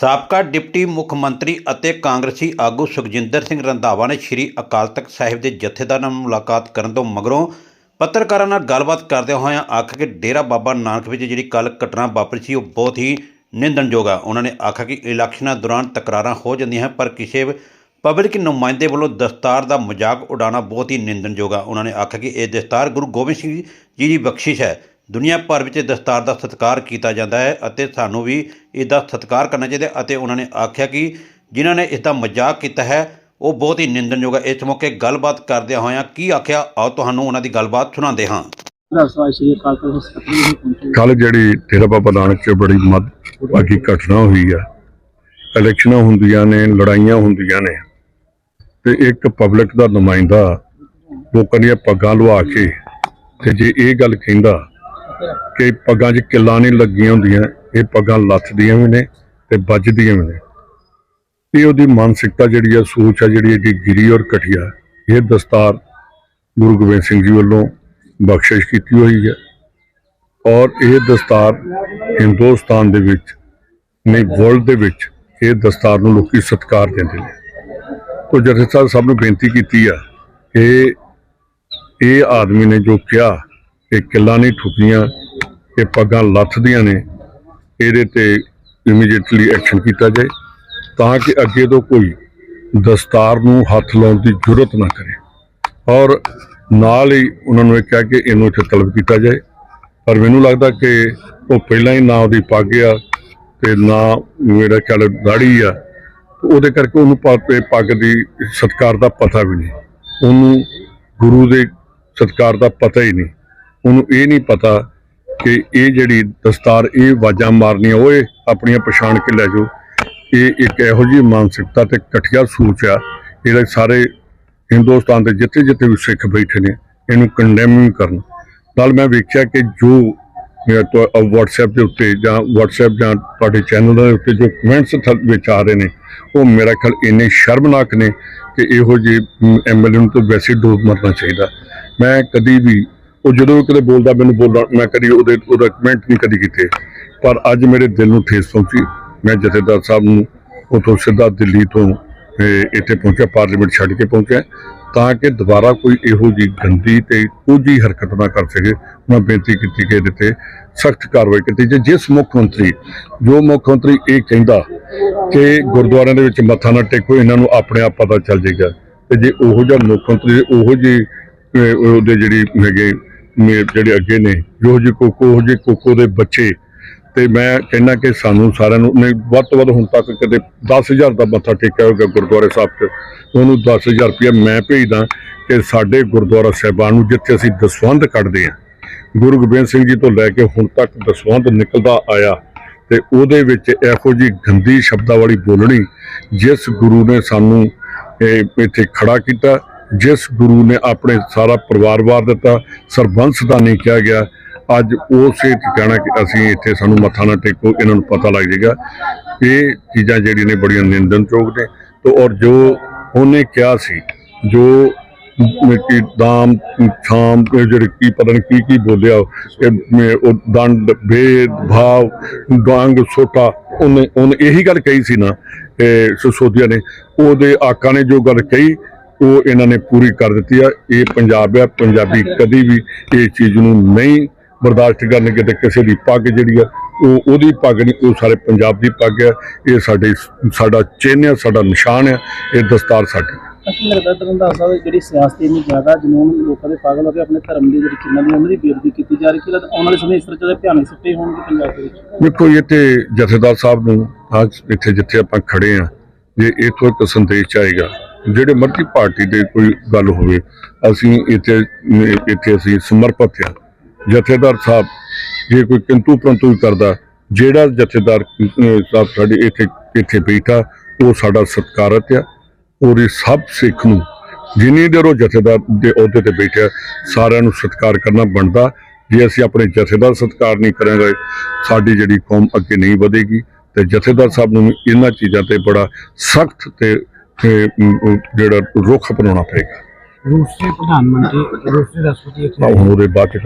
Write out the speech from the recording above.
ਸਾਬਕਾ ਡਿਪਟੀ ਮੁੱਖ ਮੰਤਰੀ ਅਤੇ ਕਾਂਗਰਸੀ ਆਗੂ ਸੁਖਜਿੰਦਰ ਸਿੰਘ ਰੰਧਾਵਾ ਨੇ ਸ੍ਰੀ ਅਕਾਲ ਤਖਤ ਸਾਹਿਬ ਦੇ ਜਥੇਦਾਰ ਨਾਲ ਮੁਲਾਕਾਤ ਕਰਨ ਤੋਂ ਮਗਰੋਂ ਪੱਤਰਕਾਰਾਂ ਨਾਲ ਗੱਲਬਾਤ ਕਰਦਿਆਂ ਹੋਇਆਂ ਆਖਿਆ ਕਿ ਡੇਰਾ ਬਾਬਾ ਨਾਨਕ ਵਿੱਚ ਜਿਹੜੀ ਕੱਲ ਘਟਨਾ ਵਾਪਰੀ ਸੀ, ਉਹ ਬਹੁਤ ਹੀ ਨਿੰਦਣਯੋਗ ਆ। ਉਹਨਾਂ ਨੇ ਆਖਿਆ ਕਿ ਇਲੈਕਸ਼ਨਾਂ ਦੌਰਾਨ ਤਕਰਾਰਾਂ ਹੋ ਜਾਂਦੀਆਂ ਹਨ, ਪਰ ਕਿਸੇ ਪਬਲਿਕ ਨੁਮਾਇੰਦੇ ਵੱਲੋਂ ਦਸਤਾਰ ਦਾ ਮਜ਼ਾਕ ਉਡਾਉਣਾ ਬਹੁਤ ਹੀ ਨਿੰਦਣਯੋਗ ਆ। ਉਹਨਾਂ ਨੇ ਆਖਿਆ ਕਿ ਇਹ ਦਸਤਾਰ ਗੁਰੂ ਗੋਬਿੰਦ ਸਿੰਘ ਜੀ ਦੀ ਬਖਸ਼ਿਸ਼ ਹੈ। ਦੁਨੀਆ ਭਰ ਵਿੱਚ ਦਸਤਾਰ ਦਾ ਸਤਿਕਾਰ ਕੀਤਾ ਜਾਂਦਾ ਹੈ ਅਤੇ ਸਾਨੂੰ ਵੀ ਇਹਦਾ ਸਤਿਕਾਰ ਕਰਨਾ ਚਾਹੀਦਾ ਅਤੇ ਉਹਨਾਂ ਨੇ ਆਖਿਆ ਕਿ ਜਿਨ੍ਹਾਂ ਨੇ ਇਸ ਦਾ ਮਜ਼ਾਕ ਕੀਤਾ ਹੈ, ਉਹ ਬਹੁਤ ਹੀ ਨਿੰਦਣਯੋਗ ਹੈ। ਇਸ ਮੌਕੇ ਗੱਲਬਾਤ ਕਰਦਿਆਂ ਹੋਇਆਂ ਕੀ ਆਖਿਆ? ਆਓ ਤੁਹਾਨੂੰ ਉਹਨਾਂ ਦੀ ਗੱਲਬਾਤ ਸੁਣਾਉਂਦੇ ਹਾਂ। ਰਸਵਾ ਕੱਲ ਜਿਹੜੀ ਡੇਰਾ ਬਾਬਾ ਨਾਨਕ ਚ ਬੜੀ ਮਦ ਬਾਕੀ ਘਟਨਾ ਹੋਈ ਆ। ਇਲੈਕਸ਼ਨਾਂ ਹੁੰਦੀਆਂ ਨੇ, ਲੜਾਈਆਂ ਹੁੰਦੀਆਂ ਨੇ। ਤੇ ਇੱਕ ਪਬਲਿਕ ਦਾ ਨੁਮਾਇੰਦਾ ਲੋਕਾਂ ਦੀਆਂ ਪੱਗਾਂ ਲਵਾ ਕੇ ਤੇ ਜੇ ਇਹ ਗੱਲ ਕਹਿੰਦਾ ਕਿ ਪੱਗਾਂ 'ਚ ਕਿੱਲਾਂ ਨਹੀਂ ਲੱਗੀਆਂ ਹੁੰਦੀਆਂ, ਇਹ ਪੱਗਾਂ ਲੱਥਦੀਆਂ ਵੀ ਨੇ ਤੇ ਵੱਜਦੀਆਂ ਵੀ ਨੇ। ਇਹ ਉਹਦੀ ਮਾਨਸਿਕਤਾ ਜਿਹੜੀ ਆ, ਸੋਚ ਆ ਜਿਹੜੀ ਇਹਦੀ ਗਿਰੀ ਔਰ ਘਟੀਆ ਇਹ ਦਸਤਾਰ ਗੁਰੂ ਗੋਬਿੰਦ ਸਿੰਘ ਜੀ ਵੱਲੋਂ ਬਖਸ਼ਿਸ਼ ਕੀਤੀ ਹੋਈ ਹੈ। ਔਰ ਇਹ ਦਸਤਾਰ ਹਿੰਦੁਸਤਾਨ ਦੇ ਵਿੱਚ ਨਹੀਂ, ਵਰਲਡ ਦੇ ਵਿੱਚ ਇਹ ਦਸਤਾਰ ਨੂੰ ਲੋਕੀ ਸਤਿਕਾਰ ਦਿੰਦੇ ਨੇ। ਤੋ ਜਥੇ ਸਾਹਿਬ ਸਭ ਨੂੰ ਬੇਨਤੀ ਕੀਤੀ ਆ ਕਿ ਇਹ ਆਦਮੀ ਨੇ ਜੋ ਕਿਹਾ ਇਹ ਕਿੱਲਾ ਨਹੀਂ ਠੁਕੀਆਂ, ਇਹ ਪੱਗਾਂ ਲੱਥਦੀਆਂ ਨੇ। ਇਹਦੇ ਤੇ ਇਮੀਡੀਏਟਲੀ ਐਕਸ਼ਨ ਕੀਤਾ ਜਾਏ ਤਾਂ ਕਿ ਅੱਗੇ ਤੋਂ ਕੋਈ ਦਸਤਾਰ ਨੂੰ ਹੱਥ ਲਾਉਣ ਦੀ ਜ਼ਰੂਰਤ ਨਾ ਕਰੇ। ਔਰ ਨਾਲ ਹੀ ਉਹਨਾਂ ਨੂੰ ਇਹ ਕਿਹਾ ਕਿ ਇਹਨੂੰ ਇੱਥੇ ਤਲਬ ਕੀਤਾ ਜਾਏ। ਪਰ ਮੈਨੂੰ ਲੱਗਦਾ ਕਿ ਉਹ ਪਹਿਲਾਂ ਹੀ ਨਾ ਉਹਦੀ ਪੱਗ ਆ ਤੇ ਨਾ ਮੇਰਾ ਖਿਆਲ ਦਾੜੀ ਆ। ਉਹਦੇ ਕਰਕੇ ਉਹਨੂੰ ਪ- ਪੱਗ ਦੀ ਸਤਕਾਰ ਦਾ ਪਤਾ ਵੀ ਨਹੀਂ। ਉਹਨੂੰ ਗੁਰੂ ਦੇ ਸਤਕਾਰ ਦਾ ਪਤਾ ਹੀ ਨਹੀਂ। ਉਹਨੂੰ ਇਹ ਨਹੀਂ ਪਤਾ ਕਿ ਇਹ ਜਿਹੜੀ ਦਸਤਾਰ, ਇਹ ਆਵਾਜ਼ਾਂ ਮਾਰਨੀਆਂ ਓਏ ਆਪਣੀਆਂ ਪਛਾਣ ਕੇ ਲੈ ਜਾਓ। ਇਹ ਇੱਕ ਇਹੋ ਜਿਹੀ ਮਾਨਸਿਕਤਾ ਤੇ ਘਟੀਆ ਸੋਚ ਆ, ਜਿਹੜੇ ਸਾਰੇ ਹਿੰਦੁਸਤਾਨ ਦੇ ਜਿੱਥੇ ਜਿੱਥੇ ਵੀ ਸਿੱਖ ਬੈਠੇ ਨੇ, ਇਹਨੂੰ ਕੰਡੈਮ ਕਰਨ। ਨਾਲ ਮੈਂ ਵੇਖਿਆ ਕਿ ਜੋ ਮੇਰਾ WhatsApp ਦੇ ਉੱਤੇ ਜਾਂ WhatsApp ਜਾਂ ਤੁਹਾਡੇ ਚੈਨਲ ਦੇ ਉੱਤੇ ਜੋ ਕਮੈਂਟਸ ਵਿੱਚ ਆ ਰਹੇ ਨੇ, ਉਹ ਮੇਰਾ ਖਿਆਲ ਇੰਨੇ ਸ਼ਰਮਨਾਕ ਨੇ ਕਿ ਇਹੋ ਜਿਹੇ ਐਮਐਲਏ ਨੂੰ ਤਾਂ ਵੈਸੇ ਹੀ ਡੋਬ ਮਰਨਾ ਚਾਹੀਦਾ। ਮੈਂ ਕਦੀ ਵੀ ਉਹ ਜਦੋਂ ਵੀ ਕਦੇ ਬੋਲਦਾ, ਮੈਨੂੰ ਬੋਲਦਾ, ਮੈਂ ਕਦੀ ਉਹਦੇ, ਉਹਦਾ ਕਮੈਂਟ ਨਹੀਂ ਕਦੀ ਕੀਤੇ। ਪਰ ਅੱਜ ਮੇਰੇ ਦਿਲ ਨੂੰ ਠੇਸ ਪਹੁੰਚੀ। ਮੈਂ ਜਥੇਦਾਰ ਸਾਹਿਬ ਨੂੰ ਉਥੋਂ ਸਿੱਧਾ ਦਿੱਲੀ ਤੋਂ ਇੱਥੇ ਪਹੁੰਚਿਆ, ਪਾਰਲੀਮੈਂਟ ਛੱਡ ਕੇ ਪਹੁੰਚਿਆ। ਤਾਂ ਕਿ ਦੁਬਾਰਾ ਕੋਈ ਇਹੋ ਜਿਹੀ ਗੰਦੀ ਤੇ ਕੋਝੀ ਹਰਕਤ ਨਾ ਕਰ ਸਕੇ। ਮੈਂ ਬੇਨਤੀ ਕੀਤੀ ਕਿ ਇਹਦੇ ਤੇ ਸਖਤ ਕਾਰਵਾਈ ਕੀਤੀ ਜੇ ਜਿਸ ਮੁੱਖ ਮੰਤਰੀ, ਜੋ ਮੁੱਖ ਮੰਤਰੀ ਇਹ ਕਹਿੰਦਾ ਕਿ ਗੁਰਦੁਆਰਿਆਂ ਦੇ ਵਿੱਚ ਮੱਥਾ ਨਾ ਟੇਕੋ, ਇਹਨਾਂ ਨੂੰ ਆਪਣੇ ਆਪ ਪਤਾ ਚੱਲ ਜਾਏਗਾ। ਤੇ ਜੇ ਉਹੋ ਜਿਹਾ ਮੁੱਖ ਮੰਤਰੀ, ਉਹੋ ਜਿਹੀ ਉਹਦੇ ਜਿਹੜੀ ਹੈਗੇ ਮੇ- ਜਿਹੜੇ ਅੱਗੇ ਨੇ, ਜੋ ਜਿਹੇ ਕੋਕੋ, ਉਹ ਜਿਹੇ ਕੋਕੋ ਦੇ ਬੱਚੇ। ਤੇ ਮੈਂ ਕਹਿੰਦਾ ਕਿ ਸਾਨੂੰ ਸਾਰਿਆਂ ਨੂੰ, ਨਹੀਂ, ਵੱਧ ਤੋਂ ਵੱਧ ਹੁਣ ਤੱਕ ਕਦੇ 10000 ਦਾ ਮੱਥਾ ਟੇਕਿਆ ਹੋਗਾ ਗੁਰਦੁਆਰੇ ਸਾਹਿਬ 'ਚ। ਉਹਨੂੰ 10000 ਰੁਪਇਆ ਮੈਂ ਭੇਜਦਾ ਕਿ ਸਾਡੇ ਗੁਰਦੁਆਰਾ ਸਾਹਿਬਾਨ ਨੂੰ ਜਿੱਥੇ ਅਸੀਂ ਦਸਵੰਧ ਕੱਢਦੇ ਹਾਂ। ਗੁਰੂ ਗੋਬਿੰਦ ਸਿੰਘ ਜੀ ਤੋਂ ਲੈ ਕੇ ਹੁਣ ਤੱਕ ਦਸਵੰਧ ਨਿਕਲਦਾ ਆਇਆ। ਤੇ ਉਹਦੇ ਵਿੱਚ ਇਹੋ ਜੀ ਗੰਦੀ ਸ਼ਬਦਾਂ ਵਾਲੀ ਬੋਲਣੀ ਜਿਸ ਗੁਰੂ ਨੇ ਸਾਨੂੰ ਇੱਥੇ ਖੜਾ ਕੀਤਾ। ਜਿਸ ਗੁਰੂ ਨੇ ਆਪਣੇ ਸਾਰਾ ਪਰਿਵਾਰ ਵਾਰ ਦਿੱਤਾ, ਸਰਬੰਸ ਦਾ ਨਹੀਂ ਕਿਹਾ ਗਿਆ। ਅੱਜ ਉਸੇ ਠਿਕਾਣਾ ਕਿ ਅਸੀਂ ਇੱਥੇ ਸਾਨੂੰ ਮੱਥਾ ਨਾ ਟੇਕੋ, ਇਹਨਾਂ ਨੂੰ ਪਤਾ ਲੱਗ ਜਾਏਗਾ। ਇਹ ਚੀਜ਼ਾਂ ਜਿਹੜੀਆਂ ਨੇ ਬੜੀਆਂ ਨਿੰਦਨਯੋਗ ਨੇ। ਤੇ ਔਰ ਜੋ ਉਹਨੇ ਕਿਹਾ ਸੀ, ਜੋ ਕਿ ਦਾਮ ਛਾਮ ਜਿਹੜੇ ਕੀ ਪਤਾ ਨਹੀਂ ਕੀ ਕੀ ਬੋਲਿਆ ਉਹ ਦੰਡ, ਭੇਦ, ਭਾਵ ਗਾਂਗ ਸੋਟਾ, ਉਹਨੇ ਉਹਨੇ ਇਹੀ ਗੱਲ ਕਹੀ ਸੀ ਨਾ, ਇਹ ਸਸੋਦੀਆ ਨੇ। ਉਹਦੇ ਆਕਾ ਨੇ ਜੋ ਗੱਲ ਕਹੀ ਉਹ ਇਹਨਾਂ ਨੇ ਪੂਰੀ ਕਰ ਦਿੱਤੀ ਆ। ਇਹ ਪੰਜਾਬ ਆ ਪੰਜਾਬੀ ਕਦੀ ਵੀ ਇਹ ਚੀਜ਼ ਨੂੰ ਨਹੀਂ ਬਰਦਾਸ਼ਤ ਕਰਨਗੇ ਤੇ ਕਿਸੇ ਦੀ ਪੱਗ ਜਿਹੜੀ ਆ ਉਹ ਉਹਦੀ ਪੱਗ ਨਹੀਂ ਉਹ ਸਾਰੇ ਪੰਜਾਬ ਦੀ ਪੱਗ ਆ। ਇਹ ਸਾਡੇ ਸਾਡਾ ਚਿੰਨ੍ਹ ਆ ਸਾਡਾ ਨਿਸ਼ਾਨ ਆ। ਇਹ ਦਸਤਾਰ ਸਾਡੀ ਕੀ ਲੱਗਦਾ ਤਰੰਦਾ ਸਾਹਿਬ ਜਿਹੜੀ ਸਿਆਸਤ ਇੰਨੀ ਜ਼ਿਆਦਾ ਜਨੂਨ ਲੋਕਾਂ ਦੇ ਪਾਗਲ ਹੋ ਕੇ ਆਪਣੇ ਧਰਮ ਦੀ ਜਿਹੜੀ ਕਿੰਨਾ ਦੀ ਉਹਨਾਂ ਦੀ ਬੇਇੱਜ਼ਤੀ ਕੀਤੀ ਜਾ ਰਹੀ ਕਿ ਲੱਗਦਾ ਆਉਣ ਵਾਲੇ ਸਮੇਂ ਇਸ ਤਰ੍ਹਾਂ ਦੇ ਭਿਆਨਕ ਸਿੱਟੇ ਹੋਣਗੇ ਪੰਜਾਬ ਦੇ ਵਿੱਚ। ਦੇਖੋ ਇੱਥੇ ਜਥੇਦਾਰ ਸਾਹਿਬ ਨੂੰ ਅੱਜ ਇੱਥੇ ਜਿੱਥੇ ਆਪਾਂ ਖੜੇ ਆ ਜੇ ਇਥੋਂ ਇੱਕ ਸੰਦੇਸ਼ ਆਏਗਾ ਜਿਹੜੇ ਮਰਜ਼ੀ ਪਾਰਟੀ ਦੇ ਕੋਈ ਗੱਲ ਹੋਵੇ, ਅਸੀਂ ਇੱਥੇ ਇੱਥੇ ਅਸੀਂ ਸਮਰਪਿਤ ਹਾਂ। ਜਥੇਦਾਰ ਸਾਹਿਬ, ਜੇ ਕੋਈ ਕਿੰਤੂ ਪਰੰਤੂ ਕਰਦਾ, ਜਿਹੜਾ ਜਥੇਦਾਰ ਸਾਹਿਬ ਸਾਡੇ ਇੱਥੇ ਇੱਥੇ ਬੈਠਾ, ਉਹ ਸਾਡਾ ਸਤਿਕਾਰਤ ਆ ਉਹਦੇ ਸਭ ਸਿੱਖ ਨੂੰ, ਜਿੰਨੀ ਦੇਰ ਉਹ ਜਥੇਦਾਰ ਦੇ ਅਹੁਦੇ ਤੇ ਬੈਠਿਆ, ਸਾਰਿਆਂ ਨੂੰ ਸਤਿਕਾਰ ਕਰਨਾ ਬਣਦਾ। ਜੇ ਅਸੀਂ ਆਪਣੇ ਜਥੇਦਾਰ ਸਤਿਕਾਰ ਨਹੀਂ ਕਰਾਂਗੇ, ਸਾਡੀ ਜਿਹੜੀ ਕੌਮ ਅੱਗੇ ਨਹੀਂ ਵਧੇਗੀ। ਤੇ ਜਥੇਦਾਰ ਸਾਹਿਬ ਨੂੰ ਵੀ ਇਹਨਾਂ ਚੀਜ਼ਾਂ ਤੇ ਬੜਾ ਸਖਤ ਤੇ ਤੇ, ਜਿਹੜਾ ਰੁਖ ਅਪਣਾਉਣਾ ਪਏਗਾ। ਰੂਸੀ ਪ੍ਰਧਾਨ ਮੰਤਰੀ ਰੂਸੀ ਰਾਸ਼ਟਰਪਤੀ ਆਹ ਹੁਣ ਉਹਦੇ ਬਾਅਦ ਚ